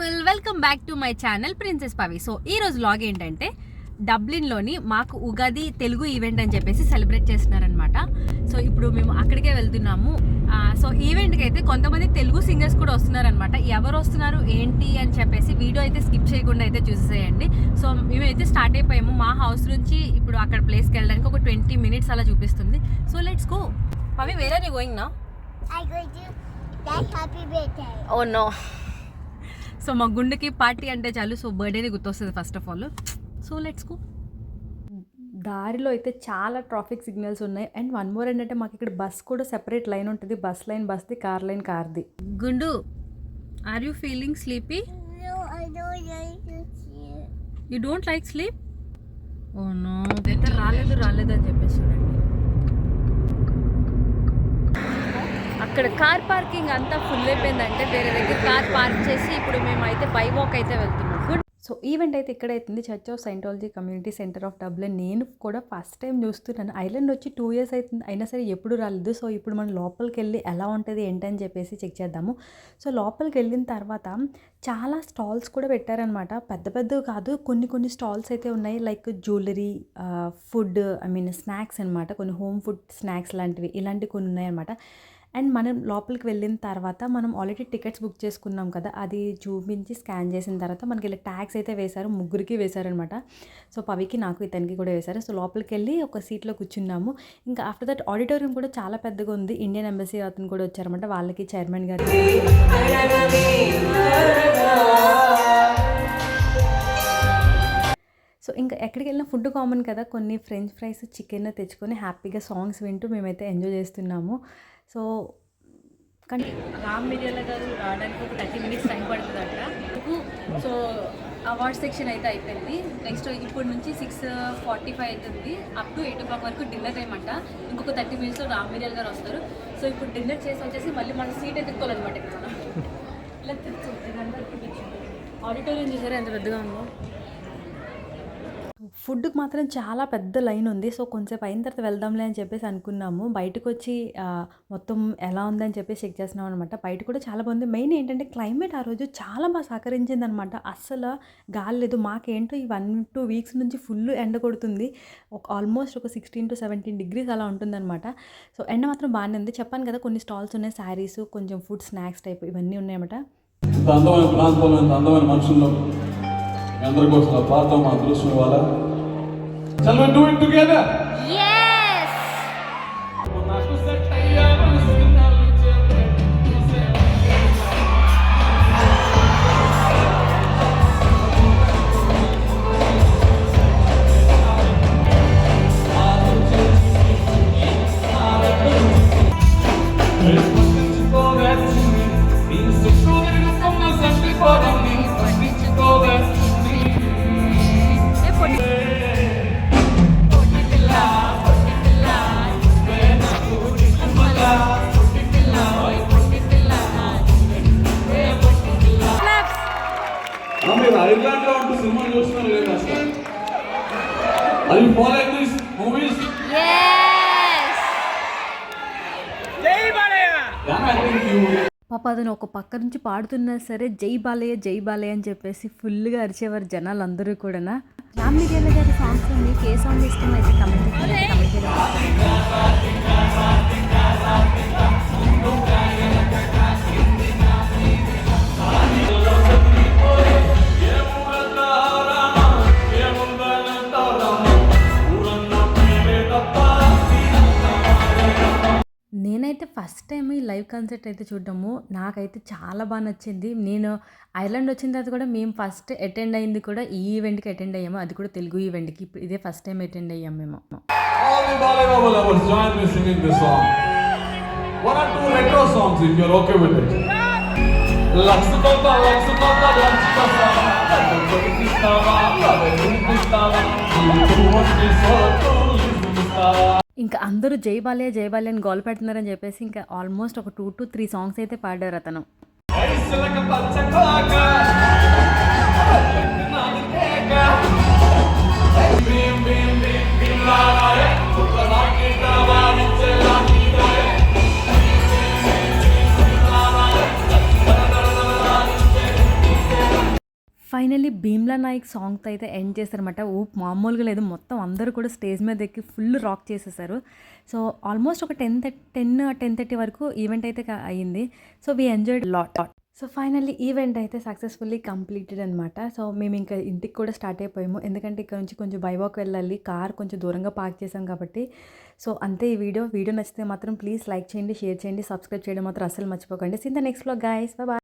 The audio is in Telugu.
People welcome back to my channel princess Pavi so ఈ రోజు లాగ్ ఏంటంటే డబ్లిన్లోని మాకు ఉగాది తెలుగు ఈవెంట్ అని చెప్పేసి సెలబ్రేట్ చేస్తున్నారనమాట సో ఇప్పుడు మేము అక్కడికే వెళ్తున్నాము. సో ఈవెంట్కి అయితే కొంతమంది తెలుగు సింగర్స్ కూడా వస్తున్నారనమాట ఎవరు వస్తున్నారు ఏంటి అని చెప్పేసి వీడియో అయితే స్కిప్ చేయకుండా అయితే చూసేసేయండి. సో మేమైతే స్టార్ట్ అయిపోయాము. మా హౌస్ నుంచి ఇప్పుడు అక్కడ ప్లేస్కి వెళ్ళడానికి ఒక ట్వంటీ మినిట్స్ అలా చూపిస్తుంది. సో లెట్స్ గో పవి వేరే గోయింగ్ నా birthday. ఓ నో సో మా గుండెకి పార్టీ అంటే చాలు. సో బర్త్డేని గుర్తొస్తుంది first of all. So let's go. దారిలో అయితే చాలా ట్రాఫిక్ సిగ్నల్స్ ఉన్నాయి. అండ్ వన్ మోర్ ఏంటంటే మాకు ఇక్కడ బస్ కూడా సెపరేట్ లైన్ ఉంటుంది. బస్ లైన్ బస్ది car line కార్ది Gundu are you feeling sleepy. You don't like sleep? Oh no అయితే రాలేదు రాలేదు అని చెప్పేసి ఇక్కడ కార్ పార్కింగ్ అంతా ఫుల్ అయిపోయిందంటే వేరే దగ్గర కార్ పార్క్ చేసి ఇప్పుడు మేము అయితే బై వాక్ అయితే వెళ్తున్నాం. గుడ్ సో ఈవెంట్ అయితే ఇక్కడ అవుతుంది church of Scientology community centre of Dublin నేను కూడా ఫస్ట్ టైం చూస్తున్నాను. ఐలాండ్ వచ్చి టూ ఇయర్స్ అవుతుంది అయినా సరే ఎప్పుడు రాలేదు. సో ఇప్పుడు మనం లోపలికి వెళ్ళి ఎలా ఉంటుంది ఏంటని చెప్పేసి చెక్ చేద్దాము. సో లోపలికి వెళ్ళిన తర్వాత చాలా స్టాల్స్ కూడా పెట్టారనమాట పెద్ద పెద్దవి కాదు కొన్ని కొన్ని స్టాల్స్ అయితే ఉన్నాయి. Like jewellery food I mean snacks అనమాట కొన్ని హోమ్ ఫుడ్ స్నాక్స్ లాంటివి. ఇలాంటివి కొన్ని ఉన్నాయన్నమాట. అండ్ మనం లోపలికి వెళ్ళిన తర్వాత మనం ఆల్రెడీ టికెట్స్ బుక్ చేసుకున్నాం కదా అది చూపించి స్కాన్ చేసిన తర్వాత మనకి ఇలా ట్యాక్స్ అయితే వేశారు ముగ్గురికి వేశారనమాట సో పవికి నాకు ఇతనికి కూడా వేశారు సో లోపలికి వెళ్ళి ఒక సీట్లో కూర్చున్నాము ఇంకా ఆఫ్టర్ దట్ ఆడిటోరియం కూడా చాలా పెద్దగా ఉంది ఇండియన్ ఎంబసీ అతను కూడా వచ్చారనమాట వాళ్ళకి చైర్మన్ గారు సో ఇంకా ఎక్కడికి వెళ్ళినా ఫుడ్ కామన్ కదా కొన్ని ఫ్రెంచ్ ఫ్రైస్ చికెన్ తెచ్చుకొని హ్యాపీగా సాంగ్స్ వింటూ మేమైతే ఎంజాయ్ చేస్తున్నాము. సో కానీ రామ్ మిర్యాల గారు రావడానికి ఒక థర్టీ మినిట్స్ టైం పడుతుందంట. సో అవార్డ్ సెక్షన్ అయితే అయిపోయింది. నెక్స్ట్ ఇప్పటి నుంచి సిక్స్ ఫార్టీ ఫైవ్ అవుతుంది. Up to eight o'clock వరకు డిన్నర్ టైం అంట. ఇంకొక థర్టీ మినిట్స్లో రామ్ మిర్యాల గారు వస్తారు. సో ఇప్పుడు డిన్నర్ చేసి వచ్చేసి మళ్ళీ మన సీట్ ఎత్తుకోవాలన్నమాట. ఇక్కడ ఇలా ఆడిటోరియం చూసారా ఎంత పెద్దగా ఉందో? ఫుడ్కి మాత్రం చాలా పెద్ద లైన్ ఉంది. సో కొంచెంసేపు అయిన తర్వాత వెళ్దాంలే అని చెప్పేసి అనుకున్నాము. బయటకు వచ్చి మొత్తం ఎలా ఉందని చెప్పేసి చెక్ చేస్తున్నాం అనమాట బయట కూడా చాలా బాగుంది. మెయిన్ ఏంటంటే క్లైమేట్ ఆ రోజు చాలా బాగా సహకరించింది అనమాట అస్సలు గాలి లేదు. మాకేంటో ఈ వన్ టూ వీక్స్ నుంచి ఫుల్ ఎండ కొడుతుంది. ఒక ఆల్మోస్ట్ ఒక సిక్స్టీన్ టు సెవెంటీన్ డిగ్రీస్ అలా ఉంటుందన్నమాట సో ఎండ మాత్రం బాగానే ఉంది. చెప్పాను కదా కొన్ని స్టాల్స్ ఉన్నాయి. శారీస్ కొంచెం ఫుడ్ స్నాక్స్ టైప్ ఇవన్నీ ఉన్నాయన్నమాట అందమైన ప్రాంతంలో అందమైన మనుషుల్లో అందరి కోసం మా అదృష్టం ఇవ్వాలా Shall we do it together? Yes! మీరు ఐర్లాండ్లో ఉంటూ సినిమా చూస్తున్నారు లేదు అసలు అది ఫాలో దిస్ మూవీస్ పాప అతను ఒక పక్క నుంచి పాడుతున్నా సరే జై బాలయ్య జై బాలయ్య అని చెప్పేసి ఫుల్గా అరిచేవారు జనాలు అందరూ కూడా రామ్ మిర్యాల గారి సాంగ్స్ మీకు ఏ సాంగ్ ఇష్టం అయితే కమెంట్ కమెంట్ చేయడం. ఫస్ట్ టైం ఈ లైవ్ కాన్సర్ట్ అయితే చూడడము. నాకైతే చాలా బాగా నచ్చింది. నేను ఐర్లాండ్ వచ్చిన తర్వాత కూడా మేము ఫస్ట్ అటెండ్ అయింది కూడా ఈ ఈవెంట్కి అటెండ్ అయ్యాము. అది కూడా తెలుగు ఈవెంట్కి. ఇదే ఫస్ట్ టైం అటెండ్ అయ్యాము మేము. All ఇంకా అందరూ జై బాలయ్య జై బాలయ్య అని గోల్ పెడుతున్నారని చెప్పేసి ఇంకా ఆల్మోస్ట్ ఒక టూ టు త్రీ సాంగ్స్ అయితే పాడారు అతను. ఫైనల్లీ భీమ్లా నాయక్ సాంగ్తో అయితే ఎండ్ చేశారనమాట ఊపు మామూలుగా లేదు. మొత్తం అందరూ కూడా స్టేజ్ మీద ఎక్కి ఫుల్ రాక్ చేసేసారు. సో ఆల్మోస్ట్ ఒక టెన్ టెన్ టెన్ థర్టీ వరకు ఈవెంట్ అయితే అయ్యింది. So we enjoyed lot so finally event అయితే సక్సెస్ఫుల్లీ కంప్లీటెడ్ అనమాట సో మేము ఇంకా ఇంటికి కూడా స్టార్ట్ అయిపోయాము. ఎందుకంటే ఇక్కడ నుంచి కొంచెం బైవాక్ వెళ్ళాలి. కార్ కొంచెం దూరంగా పార్క్ చేసాం కాబట్టి. సో అంతే ఈ వీడియో. వీడియో నచ్చితే మాత్రం ప్లీజ్ లైక్ చేయండి షేర్ చేయండి సబ్స్క్రైబ్ చేయడం మాత్రం అస్సలు మర్చిపోకండి. సిన్ ద నెక్స్ట్లో గాయస్ బాయ్